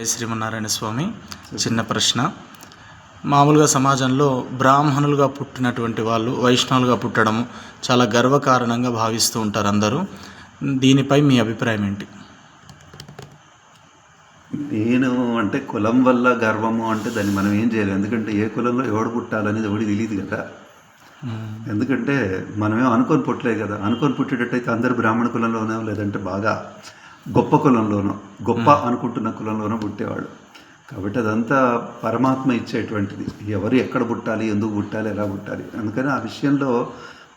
జై శ్రీమన్నారాయణ స్వామి. చిన్న ప్రశ్న. మామూలుగా సమాజంలో బ్రాహ్మణులుగా పుట్టినటువంటి వాళ్ళు వైష్ణవులుగా పుట్టడం చాలా గర్వకారణంగా భావిస్తూ ఉంటారు అందరూ. దీనిపై మీ అభిప్రాయం ఏంటి? నేను అంటే కులం వల్ల గర్వము అంటే దాన్ని మనం ఏం చేయలేం. ఎందుకంటే ఏ కులంలో ఎవడు పుట్టాలనేది ఎవడి తెలియదు కదా. ఎందుకంటే మనమేం అనుకొని పుట్టలేదు కదా. అనుకొని పుట్టేటట్టయితే అందరు బ్రాహ్మణ కులంలోనో లేదంటే బాగా గొప్ప కులంలోనో గొప్ప అనుకుంటున్న కులంలోనో పుట్టేవాడు కాబట్టి అదంతా పరమాత్మ ఇచ్చేటువంటిది. ఎవరు ఎక్కడ పుట్టాలి ఎందుకు పుట్టాలి ఎలా పుట్టాలి? అందుకని ఆ విషయంలో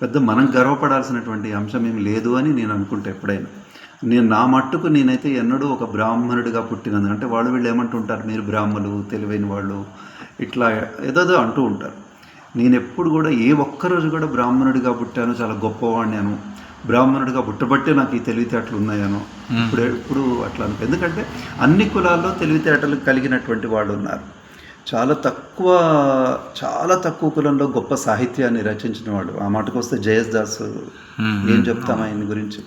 పెద్ద మనం గర్వపడాల్సినటువంటి అంశం ఏమి లేదు అని నేను అనుకుంటా ఎప్పుడైనా. నేను నా మట్టుకు నేనైతే ఎన్నడూ ఒక బ్రాహ్మణుడిగా పుట్టినందు అంటే వాళ్ళు వీళ్ళు ఏమంటుంటారు మీరు బ్రాహ్మలు తెలివైన వాళ్ళు ఇట్లా ఏదోదో అంటూ ఉంటారు. నేను ఎప్పుడు కూడా ఏ ఒక్కరోజు కూడా బ్రాహ్మణుడిగా పుట్టాను చాలా గొప్పవాడిని అను. బ్రాహ్మణుడిగా పుట్టబట్టే నాకు ఈ తెలివితేటలు ఉన్నాయనో ఇప్పుడు ఎప్పుడు అట్లా అనుకో. ఎందుకంటే అన్ని కులాల్లో తెలివితేటలు కలిగినటువంటి వాళ్ళు ఉన్నారు. చాలా తక్కువ చాలా తక్కువ కులంలో గొప్ప సాహిత్యాన్ని రచించిన వాడు ఆ మాటకు వస్తే జయస్ దాస్ ఏం చెప్తాం ఆయన గురించి?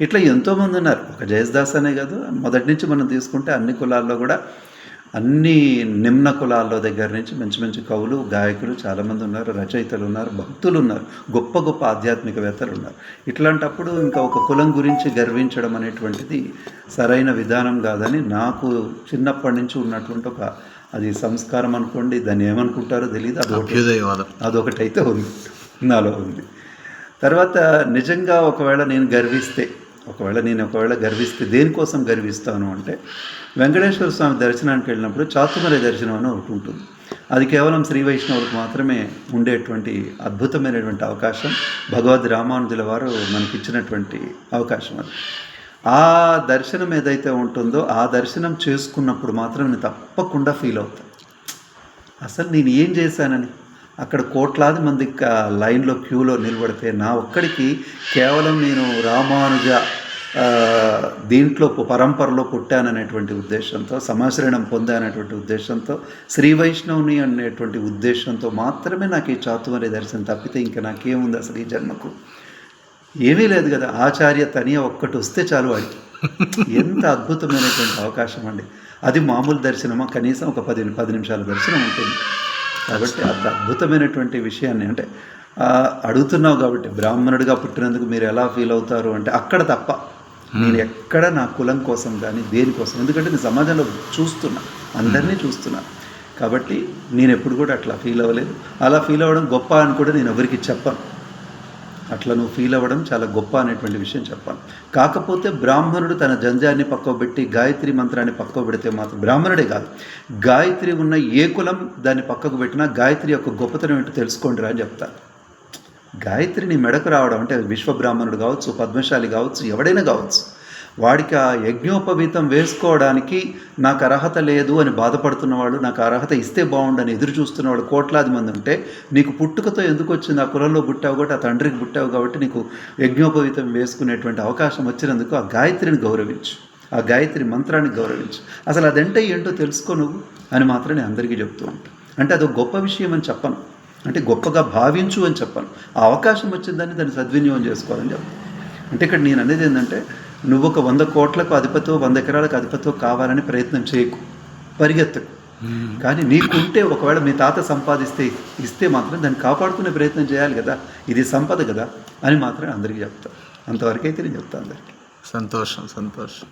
ఇట్లా ఎంతోమంది ఉన్నారు. ఒక జయస్ దాస్ అనే కాదు మొదటి నుంచి మనం తీసుకుంటే అన్ని కులాల్లో కూడా అన్ని నిమ్న కులాల్లో దగ్గర నుంచి మంచి మంచి కవులు గాయకులు చాలామంది ఉన్నారు రచయితలు ఉన్నారు భక్తులు ఉన్నారు గొప్ప గొప్ప ఆధ్యాత్మికవేత్తలు ఉన్నారు. ఇట్లాంటప్పుడు ఇంకా ఒక కులం గురించి గర్వించడం అనేటువంటిది సరైన విధానం కాదని నాకు చిన్నప్పటి నుంచి ఉన్నటువంటి ఒక అది సంస్కారం అనుకోండి దాన్ని ఏమనుకుంటారో తెలియదు అదొకటి అభ్యుదయవాదం. అదొకటి అయితే ఉంది నాలో ఉంది. తర్వాత నిజంగా ఒకవేళ నేను గర్విస్తే ఒకవేళ నేను ఒకవేళ గర్విస్తే దేనికోసం గర్విస్తాను అంటే వెంకటేశ్వర స్వామి దర్శనానికి వెళ్ళినప్పుడు చాతుమలై దర్శనం అని ఒకటి ఉంటుంది. అది కేవలం శ్రీ వైష్ణవులకు మాత్రమే ఉండేటువంటి అద్భుతమైనటువంటి అవకాశం. భగవద్ రామానుజుల వారు మనకిచ్చినటువంటి అవకాశం అది. ఆ దర్శనం ఏదైతే ఉంటుందో ఆ దర్శనం చేసుకున్నప్పుడు మాత్రం నేను తప్పకుండా ఫీల్ అవుతాను అసలు నేను ఏం చేశానని? అక్కడ కోట్లాది మంది లైన్లో క్యూలో నిలబడితే నా ఒక్కడికి కేవలం నేను రామానుజ దీంట్లో పరంపరలో పుట్టాననేటువంటి ఉద్దేశంతో సమాశ్రయణం పొందానటువంటి ఉద్దేశంతో శ్రీ వైష్ణవుని అనేటువంటి ఉద్దేశంతో మాత్రమే నాకు ఈ చాతుమరి దర్శనం తప్పితే ఇంకా నాకేముంది అసలు ఈ జన్మకు? ఏమీ లేదు కదా ఆచార్య తనియ ఒక్కటి వస్తే చాలు వాడికి. ఎంత అద్భుతమైనటువంటి అవకాశం అండి. అది మామూలు దర్శనమా? కనీసం ఒక పది పది నిమిషాల దర్శనం ఉంటుంది. కాబట్టి అంత అద్భుతమైనటువంటి విషయాన్ని అంటే అడుగుతున్నావు కాబట్టి బ్రాహ్మణుడిగా పుట్టినందుకు మీరు ఎలా ఫీల్ అవుతారు అంటే అక్కడ తప్ప. నేను ఎక్కడ నా కులం కోసం కానీ దేనికోసం ఎందుకంటే నేను సమాజంలో చూస్తున్నా. అందరినీ చూస్తున్నా. కాబట్టి నేను ఎప్పుడు కూడా అట్లా ఫీల్ అవ్వలేదు. అలా ఫీల్ అవ్వడం గొప్ప అని కూడా నేను ఎవరికి చెప్పను. అట్లా నువ్వు ఫీల్ అవ్వడం చాలా గొప్ప అనేటువంటి విషయం చెప్పాను కాకపోతే బ్రాహ్మణుడు తన జంజాన్ని పక్కబెట్టి గాయత్రి మంత్రాన్ని పక్కకు పెడితే మాత్రం బ్రాహ్మణుడే కాదు. గాయత్రి ఉన్న ఏ కులం దాన్ని పక్కకు పెట్టినా గాయత్రి యొక్క గొప్పతనం ఏంటో తెలుసుకోండిరా అని చెప్తాను గాయత్రిని మెడకు రావడం అంటే విశ్వబ్రాహ్మణుడు కావచ్చు పద్మశాలి కావచ్చు ఎవడైనా కావచ్చు. వాడికి ఆ యజ్ఞోపవీతం వేసుకోవడానికి నాకు అర్హత లేదు అని బాధపడుతున్నవాడు నాకు అర్హత ఇస్తే బాగుండని ఎదురు చూస్తున్నవాడు కోట్లాది మంది ఉంటే నీకు పుట్టుకతో ఎందుకు వచ్చింది? ఆ కులంలో పుట్టావు కాబట్టి ఆ తండ్రికి పుట్టావు కాబట్టి నీకు యజ్ఞోపవీతం వేసుకునేటువంటి అవకాశం వచ్చినందుకు ఆ గాయత్రిని గౌరవించు. ఆ గాయత్రి మంత్రాన్ని గౌరవించు. అసలు అదంటే ఏంటో తెలుసుకో నువ్వు అని మాత్రం నేను అందరికీ చెప్తూ ఉంటాను అంటే అదొక గొప్ప విషయం అని చెప్పను. అంటే గొప్పగా భావించు అని చెప్పను. ఆ అవకాశం వచ్చిందని దాన్ని సద్వినియోగం చేసుకోవాలని చెప్పాను. అంటే ఇక్కడ నేను అనేది ఏంటంటే నువ్వు ఒక వంద కోట్లకు అధిపతో వంద ఎకరాలకు అధిపతో కావాలని ప్రయత్నం చేయకు. పరిగెత్తకు. కానీ నీకుంటే ఒకవేళ మీ తాత సంపాదిస్తే ఇస్తే మాత్రం దాన్ని కాపాడుకునే ప్రయత్నం చేయాలి కదా. ఇది సంపద కదా అని మాత్రం అందరికీ చెప్తాను అంతవరకు అయితే నేను చెప్తాను అందరికీ. సంతోషం సంతోషం.